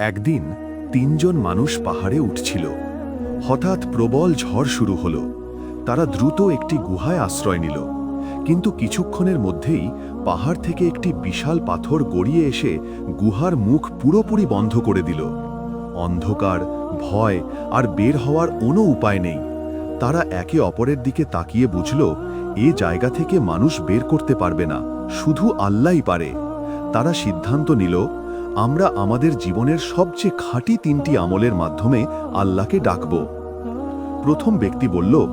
একদিন তিনজন মানুষ পাহাড়ে উঠছিল। হঠাৎ প্রবল ঝড় শুরু হল। তারা দ্রুত একটি গুহায় আশ্রয় নিল। কিন্তু কিছুক্ষণের মধ্যেই পাহাড় থেকে একটি বিশাল পাথর গড়িয়ে এসে গুহার মুখ পুরোপুরি বন্ধ করে দিল। অন্ধকার, ভয় আর বের হওয়ার কোনো উপায় নেই। তারা একে অপরের দিকে তাকিয়ে বুঝল, এ জায়গা থেকে মানুষ বের করতে পারবে না, শুধু আল্লাহই পারে। তারা সিদ্ধান্ত নিল আমরা আমাদের জীবনের সবচেয়ে খাঁটি তিনটি আমলের মাধ্যমে আল্লাহকে ডাকব। প্রথম ব্যক্তি বলল,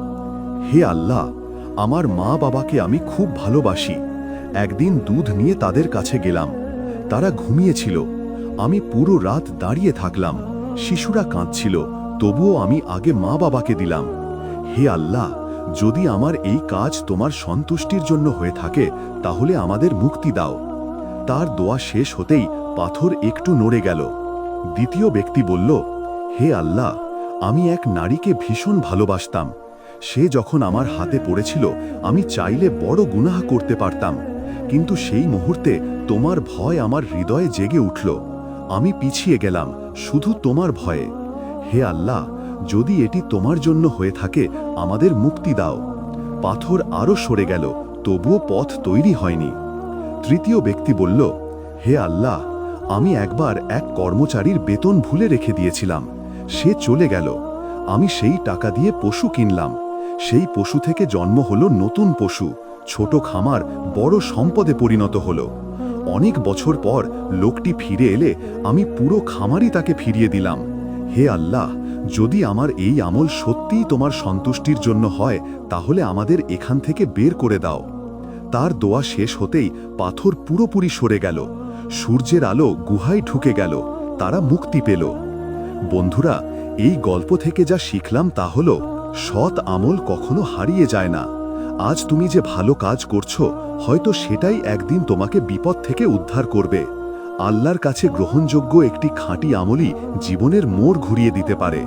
হে আল্লাহ, আমার মা বাবাকে আমি খুব ভালোবাসি। একদিন দুধ নিয়ে তাদের কাছে গেলাম। তারা ঘুমিয়েছিল। আমি পুরো রাত দাঁড়িয়ে থাকলাম। শিশুরা কাঁদছিল। তবুও আমি আগে মা বাবাকে দিলাম। হে আল্লাহ, যদি আমার এই কাজ তোমার সন্তুষ্টির জন্য হয়ে থাকে, তাহলে আমাদের মুক্তি দাও। তার দোয়া শেষ হতেই পাথর একটু নড়ে গেল। দ্বিতীয় ব্যক্তি বলল, হে আল্লাহ, আমি এক নারীকে ভীষণ ভালোবাসতাম। সে যখন আমার হাতে পড়েছিল, আমি চাইলে বড় গুনাহ করতে পারতাম। কিন্তু সেই মুহূর্তে তোমার ভয় আমার হৃদয়ে জেগে উঠল। আমি পিছিয়ে গেলাম, শুধু তোমার ভয়ে। হে আল্লাহ, যদি এটি তোমার জন্য হয়ে থাকে, আমাদের মুক্তি দাও। পাথর আরও সরে গেল, তবুও পথ তৈরি হয়নি। তৃতীয় ব্যক্তি বলল, হে আল্লাহ আমি একবার এক কর্মচারীর বেতন ভুলে রেখে দিয়েছিলাম। সে চলে গেল। আমি সেই টাকা দিয়ে পশু কিনলাম। সেই পশু থেকে জন্ম হলো নতুন পশু। ছোট খামার বড় সম্পদে পরিণত হলো। অনেক বছর পর লোকটি ফিরে এলে আমি পুরো খামারই তাকে ফিরিয়ে দিলাম। হে আল্লাহ, যদি আমার এই আমল সত্যিই তোমার সন্তুষ্টির জন্য হয়, তাহলে আমাদের এখান থেকে বের করে দাও। তার দোয়া শেষ হতেই পাথর পুরোপুরি সরে গেল। সূর্যের আলো গুহায় ঢুকে গেল, তারা মুক্তি পেল। বন্ধুরা, এই গল্প থেকে যা শিখলাম তা হল, সৎ আমল কখনো হারিয়ে যায় না। আজ তুমি যে ভালো কাজ করছ, হয়তো সেটাই একদিন তোমাকে বিপদ থেকে উদ্ধার করবে। আল্লাহর কাছে গ্রহণযোগ্য একটি খাঁটি আমলই জীবনের মোড় ঘুরিয়ে দিতে পারে।